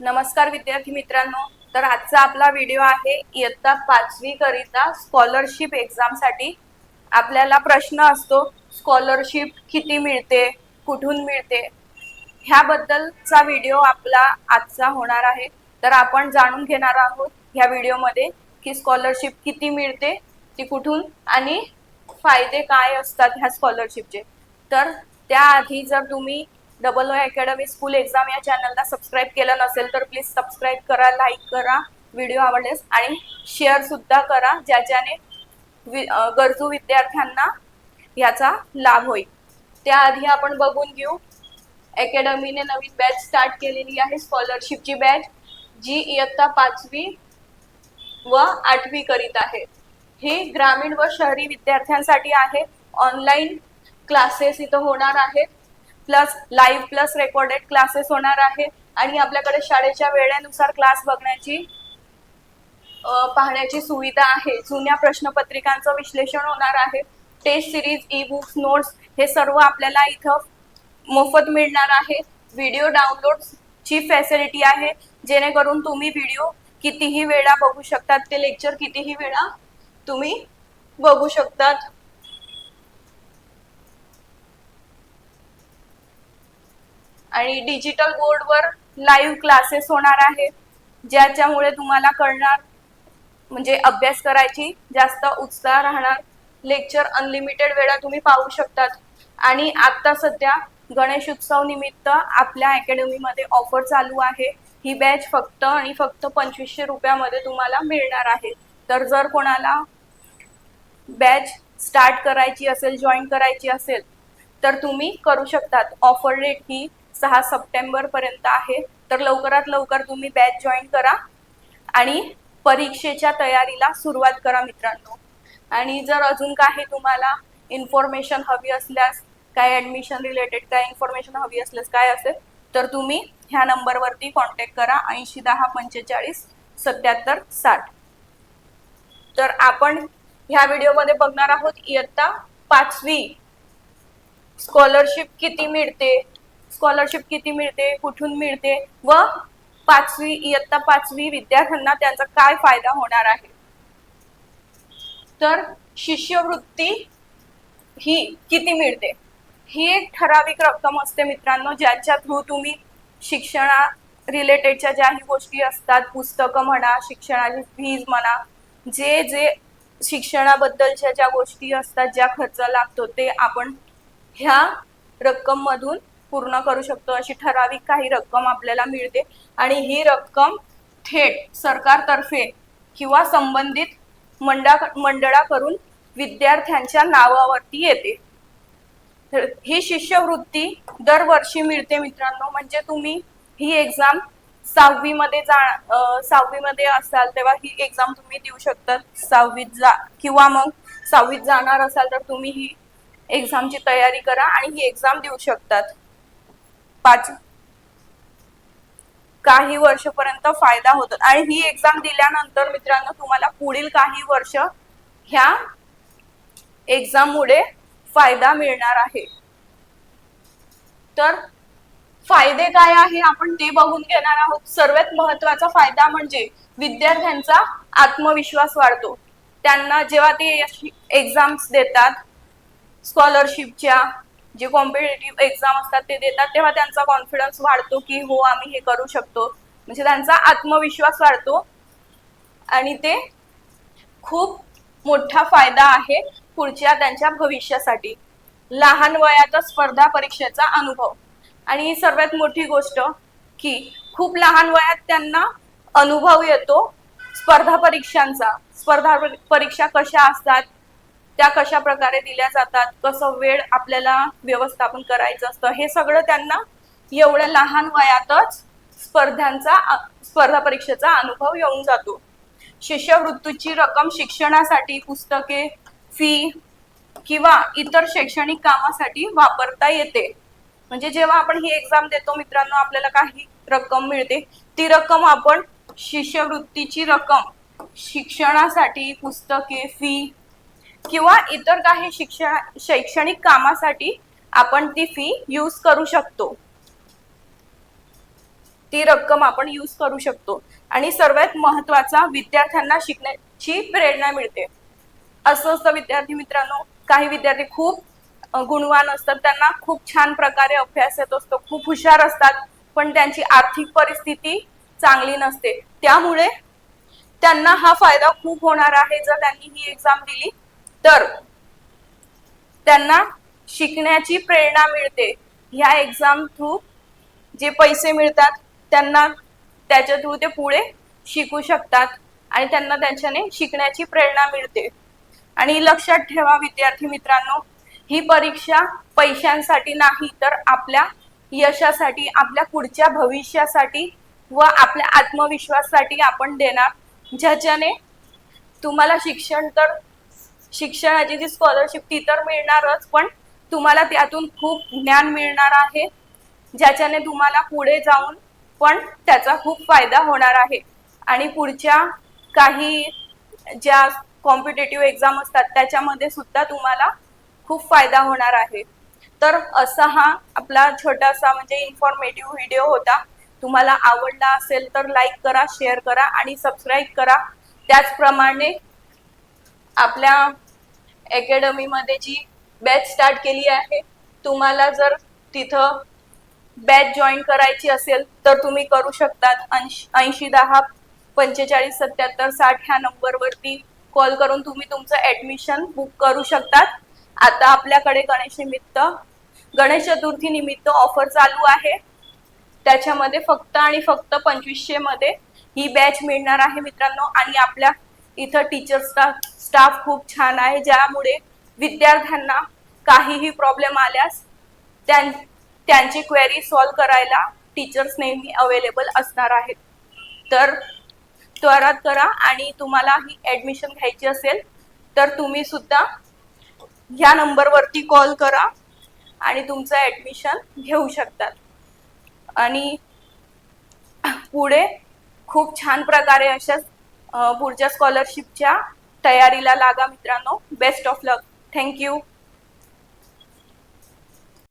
नमस्कार विद्यार्थी मित्रांनो. तर आजचा आपला व्हिडिओ आहे इयत्ता पाचवी करिता स्कॉलरशिप एक्झामसाठी. आपल्याला प्रश्न असतो स्कॉलरशिप किती मिळते कुठून मिळते? ह्याबद्दलचा व्हिडिओ आपला आजचा होणार आहे. तर आपण जाणून घेणार आहोत ह्या व्हिडिओमध्ये की स्कॉलरशिप किती मिळते ती कुठून आणि फायदे काय असतात ह्या स्कॉलरशिपचे तर त्याआधी जर तुम्ही double O academy school exam या चॅनलला सबस्क्राईब केलं नसेल तर प्लीज सबस्क्राईब करा लाईक करा व्हिडिओ आवडल्यास आणि शेअर सुद्धा करा ज्याच्याने वि- गरजू विद्यार्थ्यांना याचा लाभ होईल. त्याआधी आपण बघून घेऊ. अकॅडमीने नवीन बॅच स्टार्ट केलेली आहे स्कॉलरशिपची बॅच जी इयत्ता पाचवी व आठवी करीत आहे. हे ग्रामीण व शहरी विद्यार्थ्यांसाठी आहे. ऑनलाईन क्लासेस इथं होणार आहेत. Plus live plus recorded classes होणार आहे. आणि आपल्याकडे शाळेच्या वेळेनुसार क्लास बघण्याची पाहण्याची सुविधा आहे. जुन्या प्रश्नपत्रिकांचं विश्लेषण होणार आहे. Test series e books notes हे सर्व आपल्याला इथं मोफत मिळणार आहे. व्हिडिओ डाउनलोड ची फॅसिलिटी आहे. जेणेकरून तुम्ही व्हिडिओ कितीही वेळा बघू शकतात. ते लेक्चर कितीही वेळा तुम्ही बघू शकतात. आणि डिजिटल बोर्डवर लाईव्ह क्लासेस होणार आहे ज्याच्यामुळे तुम्हाला कळणार म्हणजे अभ्यास करायची जास्त उत्साह राहणार. लेक्चर अनलिमिटेड वेळा तुम्ही पाहू शकतात. आणि आता सध्या गणेश उत्सव निमित्त आपल्या अकॅडमीमध्ये ऑफर चालू आहे. ही बॅच फक्त आणि फक्त पंचवीसशे रुपयामध्ये तुम्हाला मिळणार आहे. तर जर कोणाला बॅच स्टार्ट करायची असेल जॉईन करायची असेल तर तुम्ही करू शकतात. ऑफर रेट ही सहा सप्टेंबर पर्यंत आहे. तर लवकरात लवकर तुम्ही बॅच जॉईन करा आणि परीक्षेच्या तयारीला सुरुवात करा मित्रांनो. आणि जर अजून काही तुम्हाला इन्फॉर्मेशन हवी असल्यास काय ॲडमिशन रिलेटेड काय इन्फॉर्मेशन हवी असल्यास काय असेल तर तुम्ही ह्या नंबरवरती कॉन्टॅक्ट करा ऐंशी दहा पंचेचाळीस सत्याहत्तर साठ. तर आपण ह्या व्हिडिओमध्ये बघणार आहोत इयत्ता पाचवी स्कॉलरशिप किती मिळते? स्कॉलरशिप किती मिळते कुठून मिळते व पाचवी इयत्ता पाचवी विद्यार्थ्यांना त्यांचा काय फायदा होणार आहे? तर शिष्यवृत्ती ही किती मिळते? ही एक ठराविक रक्कम असते मित्रांनो ज्याच्या थ्रू तुम्ही शिक्षणा रिलेटेडच्या ज्याही गोष्टी असतात पुस्तकं म्हणा शिक्षणाची फीज म्हणा जे जे शिक्षणाबद्दलच्या ज्या गोष्टी असतात ज्या खर्च लागतो ते आपण ह्या रक्कम मधून पूर्ण करू शकतो. अशी ठराविक काही रक्कम आपल्याला मिळते. आणि ही रक्कम थेट सरकारतर्फे किंवा संबंधित मंडळा मंडळाकडून विद्यार्थ्यांच्या नावावरती येते. ही शिष्यवृत्ती दरवर्षी मिळते मित्रांनो. म्हणजे तुम्ही ही एक्झाम सहावीमध्ये जा सहावीमध्ये असाल तेव्हा ही एक्झाम तुम्ही देऊ शकता सहावीत जा किंवा मग सहावीत जाणार असाल तर तुम्ही ही एक्झामची तयारी करा आणि ही एक्झाम देऊ शकतात. पाच काही वर्षपर्यंत फायदा होतो. आणि ही एक्झाम दिल्यानंतर मित्रांनो तुम्हाला पुढील काही वर्ष ह्या एक्झाम मुळे फायदा मिळणार आहे. तर फायदे काय आहे आपण ते बघून घेणार आहोत. सर्वात महत्त्वाचा फायदा म्हणजे विद्यार्थ्यांचा आत्मविश्वास वाढतो. त्यांना जेव्हा ते एक्झाम्स देतात स्कॉलरशिपच्या जे कॉम्पिटेटिव्ह एक्झाम असतात ते देतात तेव्हा त्यांचा कॉन्फिडन्स वाढतो की हो आम्ही हे करू शकतो. म्हणजे त्यांचा आत्मविश्वास वाढतो. आणि ते खूप मोठा फायदा आहे पुढच्या त्यांच्या भविष्यासाठी. लहान वयातच स्पर्धा परीक्षेचा अनुभव. आणि सर्वात मोठी गोष्ट की खूप लहान वयात त्यांना अनुभव येतो स्पर्धा परीक्षांचा. स्पर्धा परीक्षा कशा असतात? त्या कशा प्रकारे दिल्या जातात कसं वेळ आपल्याला व्यवस्थापन करायचं असतं हे सगळं त्यांना एवढ्या लहान वयातच स्पर्धांचा स्पर्धा परीक्षेचा अनुभव येऊन जातो. शिष्यवृत्तीची रक्कम शिक्षणासाठी पुस्तके फी किंवा इतर शैक्षणिक कामासाठी वापरता येते. म्हणजे जेव्हा आपण ही एक्झाम देतो मित्रांनो आपल्याला काही रक्कम मिळते ती रक्कम आपण शिष्यवृत्तीची रक्कम शिक्षणासाठी पुस्तके फी किंवा इतर काही शिक्षण शैक्षणिक कामासाठी आपण ती फी यूज करू शकतो. ती रक्कम आपण यूज करू शकतो. आणि सर्वात महत्त्वाचा विद्यार्थ्यांना शिकण्याची प्रेरणा मिळते. असं असतं विद्यार्थी मित्रांनो काही विद्यार्थी खूप गुणवान असतात. त्यांना खूप छान प्रकारे अभ्यास येत असतो. खूप हुशार असतात. पण त्यांची आर्थिक परिस्थिती चांगली नसते. त्यामुळे त्यांना हा फायदा खूप होणार आहे. जर त्यांनी ही एक्झाम दिली तर त्यांना शिकण्याची प्रेरणा मिळते. ह्या एक्झाम थ्रू जे पैसे मिळतात त्यांना त्याच्या थ्रू ते पुढे शिकू शकतात आणि त्यांना त्यांच्याने शिकण्याची प्रेरणा मिळते. आणि लक्षात ठेवा विद्यार्थी मित्रांनो ही परीक्षा पैशांसाठी नाही तर आपल्या यशासाठी आपल्या पुढच्या भविष्यासाठी व आपल्या आत्मविश्वासासाठी आपण देणार. ज्याच्याने तुम्हाला शिक्षण तर शिक्षणाची जी स्कॉलरशिप ती तर मिळणारच पण तुम्हाला त्यातून खूप ज्ञान मिळणार आहे ज्याच्याने तुम्हाला पुढे जाऊन पण त्याचा खूप फायदा होणार आहे. आणि पुढच्या काही ज्या कॉम्पिटेटिव्ह एक्झाम असतात त्याच्यामध्ये सुद्धा तुम्हाला खूप फायदा होणार आहे. तर असा हा आपला छोटासा म्हणजे इन्फॉर्मेटिव्ह व्हिडिओ होता. तुम्हाला आवडला असेल तर लाईक करा शेअर करा आणि सबस्क्राईब करा. त्याचप्रमाणे आपल्या अकॅडमीमध्ये जी बॅच स्टार्ट केली आहे तुम्हाला जर तिथं बॅच जॉईन करायची असेल तर तुम्ही करू शकतात. ऐंशी दहा पंचेचाळीस सत्याहत्तर साठ ह्या नंबरवरती कॉल करून तुम्ही तुमचं ऍडमिशन बुक करू शकतात. आता आपल्याकडे गणेश निमित्त गणेश चतुर्थी निमित्त ऑफर चालू आहे. त्याच्यामध्ये फक्त आणि फक्त पंचवीसशे मध्ये ही बॅच मिळणार आहे मित्रांनो. आणि आपल्या इथं टीचर स्टाफ स्टाफ खूप छान आहे. ज्यामुळे विद्यार्थ्यांना काहीही प्रॉब्लेम आल्यास त्यां त्यांची क्वेरी सॉल्व करायला टीचर्स नेहमी अवेलेबल असणार आहेत. तर त्वरात करा आणि तुम्हाला ही ऍडमिशन घ्यायची असेल तर तुम्ही सुद्धा ह्या नंबरवरती कॉल करा आणि तुमचं ऍडमिशन घेऊ शकतात. आणि पुढे खूप छान प्रकारे अशा बुर्जा पुढच्या स्कॉलरशिपच्या तयारीला लागा मित्रांनो. Best of luck thank you